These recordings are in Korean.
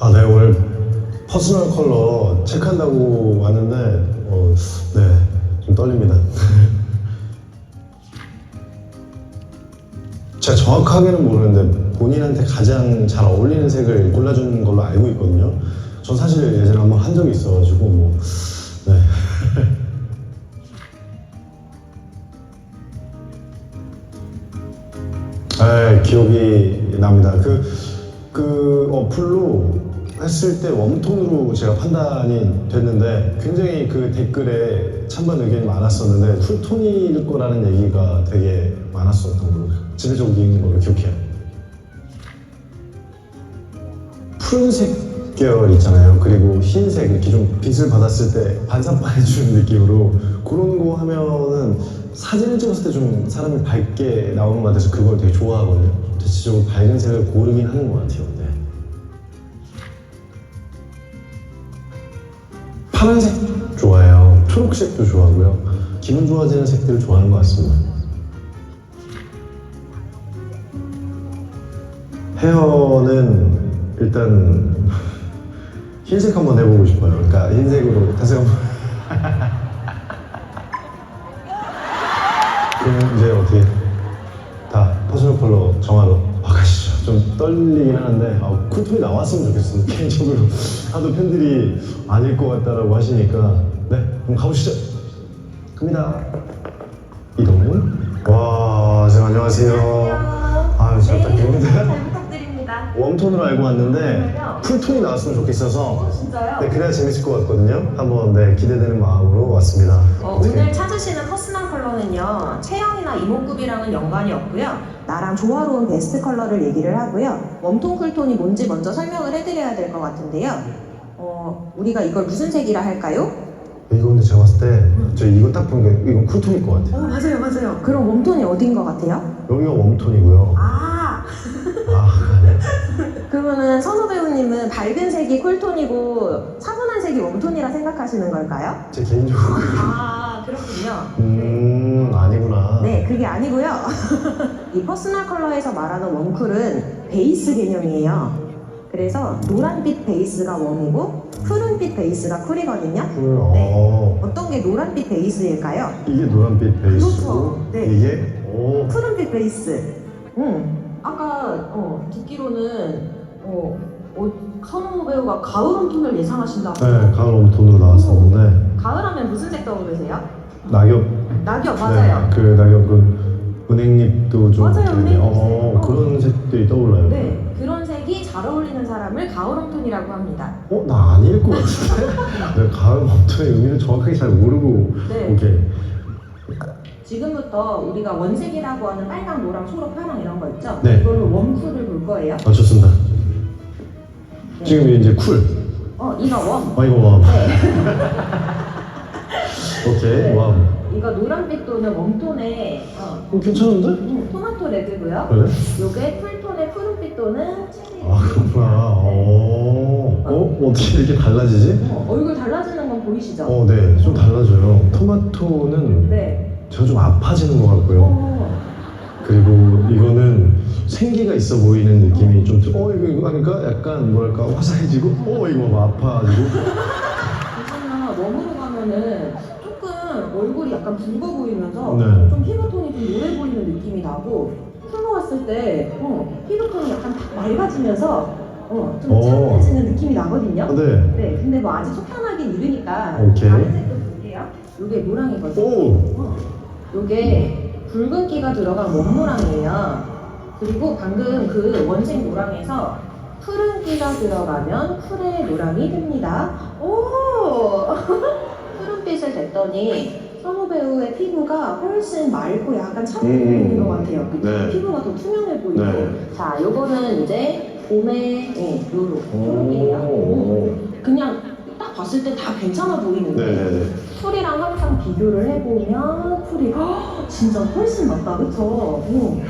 아, 네, 오늘 퍼스널 컬러 체크한다고 왔는데, 어, 네, 좀 떨립니다. 제가 정확하게는 모르는데 본인한테 가장 잘 어울리는 색을 골라주는 걸로 알고 있거든요. 전 사실 예전에 한번 한 적이 있어가지고, 뭐, 네. 네, 기억이 납니다. 그, 그 어플로 했을 때 웜톤으로 제가 판단이 됐는데 굉장히 그 댓글에 찬반 의견이 많았었는데 쿨톤일 거라는 얘기가 되게 많았었던 걸로 지배적인 걸로 기억해요. 푸른색 계열 있잖아요. 그리고 흰색 이렇게 좀 빛을 받았을 때 반사반해주는 느낌으로 그런 거 하면은 사진을 찍었을 때 좀 사람이 밝게 나오는 것 같아서 그걸 되게 좋아하거든요. 대체적으로 밝은 색을 고르긴 하는 것 같아요. 네. 파란색 좋아해요. 초록색도 좋아하고요. 기분 좋아지는 색들을 좋아하는 것 같습니다. 헤어는 일단 흰색 한번 해보고 싶어요. 그러니까 흰색으로 다시 한번. 그럼 이제 어떻게 다 퍼스널 컬러 정하러 가시죠. 좀 떨리긴 하는데 아, 쿨톤이 나왔으면 좋겠어요. 개인적으로 하도 팬들이 아닐 것 같다라고 하시니까 네 그럼 가보시죠. 갑니다. 이동은 와 선생님 안녕하세요. 아유 잘 부탁드립니다. 웜톤으로 알고 왔는데? 쿨톤이 나왔으면 좋겠어서 어, 진짜요? 네 그래야 재밌을 것 같거든요. 한번 네 기대되는 마음으로 왔습니다. 어, 어떻게- 오늘 찾으시는 퍼스널 컬러는요 체형이나 이목구비랑은 연관이 없고요 나랑 조화로운 베스트 컬러를 얘기를 하고요 웜톤 쿨톤이 뭔지 먼저 설명을 해드려야 될 것 같은데요 어, 우리가 이걸 무슨 색이라 할까요? 이거 근데 제가 봤을 때 저 이거 딱 보니까 이건 쿨톤일 것 같아요. 어 맞아요 맞아요 그럼 웜톤이 어딘 것 같아요? 여기가 웜톤이고요. 아. 그러면은 선호 배우님은 밝은 색이 쿨톤이고 차분한 색이 웜톤이라 생각하시는 걸까요? 제 개인적으로 아 그렇군요 음 아니구나. 네, 그게 아니고요. 이 퍼스널 컬러에서 말하는 웜쿨은 베이스 개념이에요. 그래서 노란빛 베이스가 웜이고 푸른빛 베이스가 쿨이거든요. 쿨, 네. 어, 어떤 게 노란빛 베이스일까요? 이게 노란빛 베이스고 그렇죠. 네. 이게 오 푸른빛 베이스. 음. 아까 어, 듣기로는 어, 어, 선호 배우가 가을 웜톤을 예상하신다고. 네, 가을 웜톤으로 나왔었는데 가을 하면 무슨 색 떠오르세요? 낙엽 낙엽 맞아요. 네, 그 낙엽 그 은행잎도 좀 맞아요, 되게, 은행잎. 어, 어. 그런 색들이 떠올라요. 네, 그런 색이 잘 어울리는 사람을 가을 웜톤이라고 합니다. 어, 나 아닐 것 같은데? 내가 가을 웜톤의 의미를 정확하게 잘 모르고 네. 오케이. 지금부터 우리가 원색이라고 하는 빨강, 노랑, 초록, 파랑 이런 거 있죠? 네. 이걸로 웜쿨을 볼 거예요. 아 좋습니다. 네. 지금 이제 쿨. 어, 이거 웜. 아 이거 웜. 네. 오케이 네. 웜. 이거 노란빛 또는 웜톤의 어, 어 괜찮은데? 음, 토마토 레드고요. 그래? 요게 쿨톤의 푸른빛 또는 체리. 아 그렇구나. 어. 어 어떻게 이렇게 달라지지? 어, 얼굴 달라지는 건 보이시죠? 어, 네, 좀 달라져요. 토마토는 네. 제가 좀 아파지는 것 같고요. 어, 그리고 이거는 생기가 있어 보이는 느낌이 좀, 들- 어, 이거, 이거 하니까 약간 뭐랄까, 화사해지고, 어, 이거 막 아파지고. 괜찮아. 웜으로 가면은 조금 얼굴이 약간 붉어 보이면서 네. 좀 피부톤이 좀 노래 보이는 느낌이 나고 쿨로 왔을 때 어, 피부톤이 약간 탁 맑아지면서 어, 좀 오. 차분해지는 느낌이 나거든요. 아, 네. 네, 근데 뭐 아직 속편하긴 이르니까 오케이. 다른 색도 볼게요. 요게 노랑이거든요. 오! 어, 요게 붉은기가 들어간 원노랑이에요. 그리고 방금 그 원색 노랑에서 푸른기가 들어가면 쿨의 노랑이 됩니다. 오! 푸른빛을 댔더니 선호 배우의 피부가 훨씬 맑고 약간 차분해 음. 보이는 것 같아요. 그쵸? 네. 피부가 더 투명해 보이고. 네. 자, 요거는 이제 봄의 네, 요로. 오. 그냥 딱 봤을 때 다 괜찮아 보이는데 네네네. 풀이랑 항상 비교를 해보면 풀이 헉, 진짜 훨씬 낫다 그쵸? 어.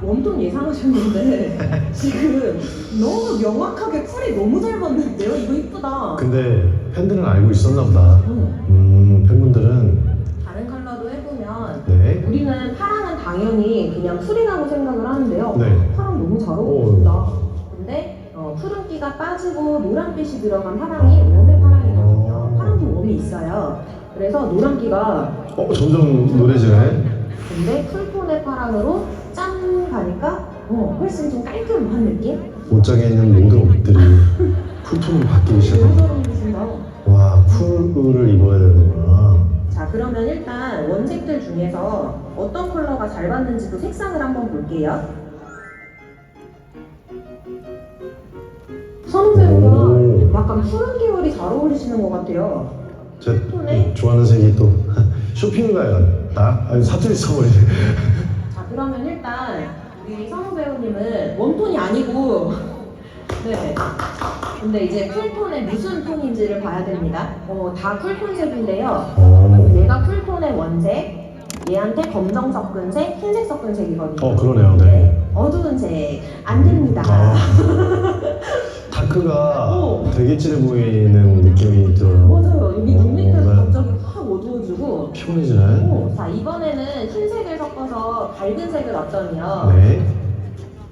웜톤 예상하셨는데 지금 너무 명확하게 풀이 너무 잘 봤는데요? 이거 이쁘다 근데 팬들은 알고 있었나 보다. 응. 음, 팬분들은, 다른 컬러도 해보면 네. 우리는 파랑은 당연히 그냥 풀이라고 생각을 하는데요 네. 파랑 너무 잘 어울린다 어, 푸른기가 빠지고 노란빛이 들어간 파랑이 웜의 파랑이거든요. 어. 파랑도 웜이 있어요. 그래서 노란기가 어 점점 노래지네. 근데 쿨톤의 파랑으로 짠 가니까 어, 훨씬 좀 깔끔한 느낌? 옷장에 있는 모든 옷들이 쿨톤으로 바뀌기 시작합니다. 와 쿨을 입어야 되는구나. 자 그러면 일단 원색들 중에서 어떤 컬러가 잘 받는지도 색상을 한번 볼게요. 선우 배우가 오. 약간 푸른 계열이 잘 어울리시는 것 같아요. 제 톤에? 좋아하는 색이 또 쇼핑 가야겠다. 아니 사투리 써버리네. 자 그러면 일단 우리 선우 배우님은 웜톤이 아니고 네. 근데 이제 쿨톤의 무슨 톤인지를 봐야 됩니다. 어, 다 쿨톤색인데요. 어, 얘가 쿨톤의 원색, 얘한테 검정 섞은색, 흰색 섞은색이거든요. 어 그러네요. 네. 어두운 색 안 됩니다. 아, 다크가 오. 되게 찌해 보이는 느낌이 들어요. 맞아요. 여기 눈 밑에서 네. 갑자기 확 어두워지고. 피곤해지네. 오, 자 이번에는 흰색을 섞어서 밝은 색을 놨더니요. 네.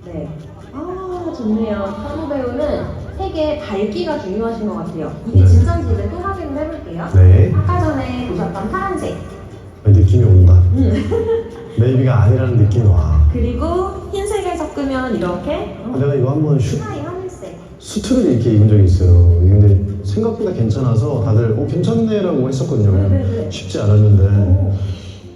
네. 아 좋네요. 선우 배우는 색의 밝기가 중요하신 것 같아요. 이게 네. 진짜인지 이제 또 확인을 해볼게요. 네. 아까 전에 보셨던 파란색. 느낌이 온다. 음. 네이비가 아니라는 느낌이 와. 그리고 흰색을 섞으면 이렇게 아, 내가 이거 한번 슈. 수트를 이렇게 입은 적이 있어요. 근데 생각보다 괜찮아서 다들 어 괜찮네라고 했었거든요. 네네네. 쉽지 않았는데. 오,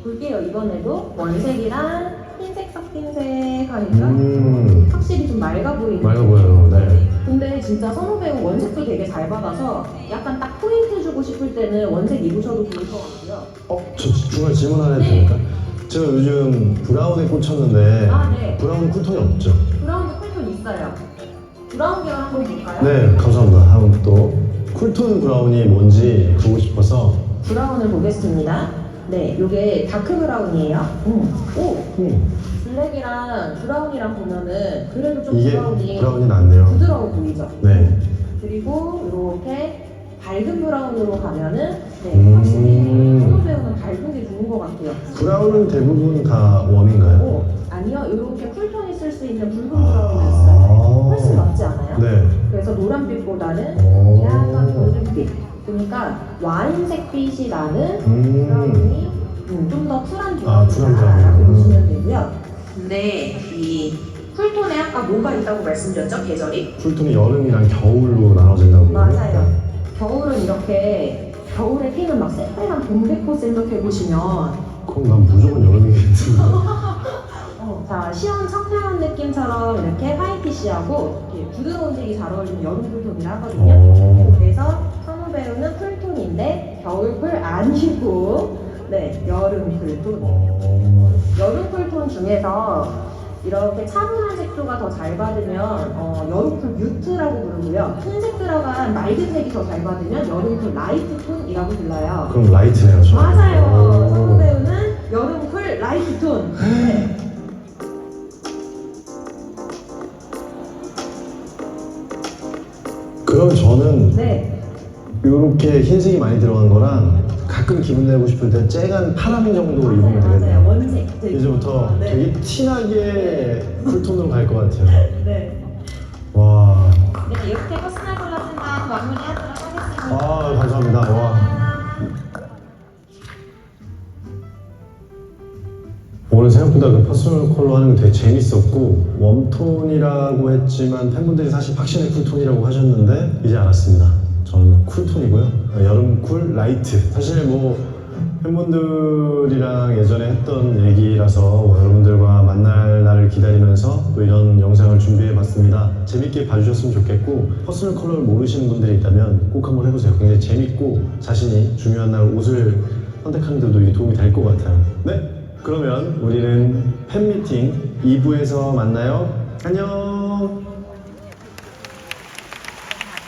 볼게요. 이번에도 원색이랑 흰색 섞인 색 하니까 음, 확실히 좀 맑아 보이는. 맑아 보여요. 네. 근데 진짜 선우 배우 원색도 되게 잘 받아서 약간 딱 포인트 주고 싶을 때는 원색 입으셔도 좋을 것 같고요. 어, 저 중간 질문 하나 해도 네. 됩니까? 제가 요즘 브라운에 꽂혔는데 아 네. 브라운 쿨톤이 없죠? 브라운도 쿨톤 있어요. 브라운 계열 한번 볼까요? 네, 감사합니다. 다음 또 쿨톤 브라운이 뭔지 보고 싶어서 브라운을 보겠습니다. 네, 요게 다크 브라운이에요. 음. 오, 음, 블랙이랑 브라운이랑 보면은 그래도 좀 이게 브라운이 브라운이 낫네요. 부드러워 보이죠? 네. 그리고 이렇게 밝은 브라운으로 가면은 네, 음. 확실히 선우 배우는 밝은 게 좋은 것 같아요. 브라운은 대부분 다 웜인가요? 오, 아니요, 이렇게 쿨톤이 쓸 수 있는 붉은 보다는 오. 약간 골든빛. 그러니까 와인색 빛이 나는 음. 브라운이 음, 좀더 쿨한 아, 쿨한 브라운. 브라운이라고 음. 보시면 되고요. 근데 이 쿨톤에 아까 뭐가 있다고 말씀드렸죠? 계절이? 쿨톤이 여름이랑 겨울로 나눠진다고. 맞아요. 겨울은 이렇게 겨울에 피는 막 새빨간 동백꽃 생각해 보시면 그럼 난 무조건 여름이겠는데. 어, 자 시원 청량한 느낌처럼 이렇게 화이티시하고 이렇게 부드러운 색이 잘 어울리는 여름 쿨톤이라 하거든요. 어. 그래서 선우 배우는 쿨톤인데 겨울 쿨 아니고 네 여름 쿨톤. 어. 여름 쿨톤 중에서 이렇게 차분한 색조가 더 잘 받으면 어, 여름 쿨 뮤트라고 부르고요. 흰색 들어간 맑은 색이 더 잘 받으면 여름 쿨 라이트 톤이라고 불러요. 그럼 라이트네요, 저. 맞아요. 선우 오. 배우는 여름 쿨 라이트 톤. 네. 그럼 저는 네. 이렇게 흰색이 많이 들어간 거랑 가끔 기분 내고 싶을 때 쨍한 파랑 정도 입으면 맞아요. 맞아요. 되겠네요. 원색. 되게 이제부터 네. 되게 티나게 쿨톤으로 갈 것 같아요. 네. 와, 네, 이렇게 퍼스널 생각 마무리하도록 하겠습니다. 아 감사합니다. 와. 오늘 생각보다 그 퍼스널 컬러 하는 게 되게 재밌었고 웜톤이라고 했지만 팬분들이 사실 확실히 쿨톤이라고 하셨는데 이제 알았습니다. 저는 쿨톤이고요. 여름 쿨 라이트. 사실 뭐 팬분들이랑 예전에 했던 얘기라서 뭐 여러분들과 만날 날을 기다리면서 또 이런 영상을 준비해봤습니다. 재밌게 봐주셨으면 좋겠고 퍼스널 컬러를 모르시는 분들이 있다면 꼭 한번 해보세요. 굉장히 재밌고 자신이 중요한 날 옷을 선택하는 데도 도움이 될 것 같아요. 네, 그러면 우리는 팬미팅 2부에서 만나요. 안녕.